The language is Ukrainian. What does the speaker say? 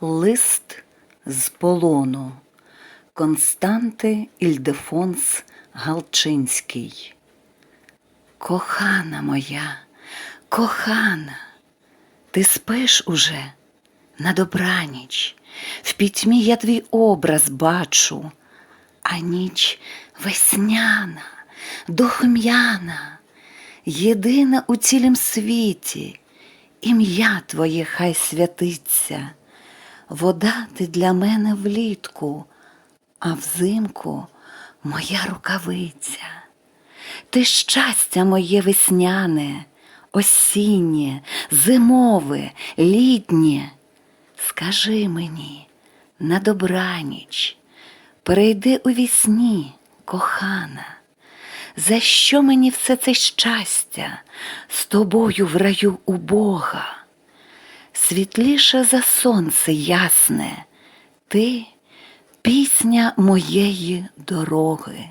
Лист з полону Константи Ільдефонс Галчинський. Кохана моя, кохана, ти спиш уже на добраніч, в пітьмі я твій образ бачу, а ніч весняна, духм'яна, єдина у цілім світі, ім'я твоє хай святиться. Вода ти для мене влітку, а взимку моя рукавиця. Ти щастя моє весняне, осіннє, зимове, літнє. Скажи мені на добраніч, перейди у вісні, кохана, за що мені все це щастя з тобою в раю у Бога? Світліше за сонце ясне, ти пісня моєї дороги.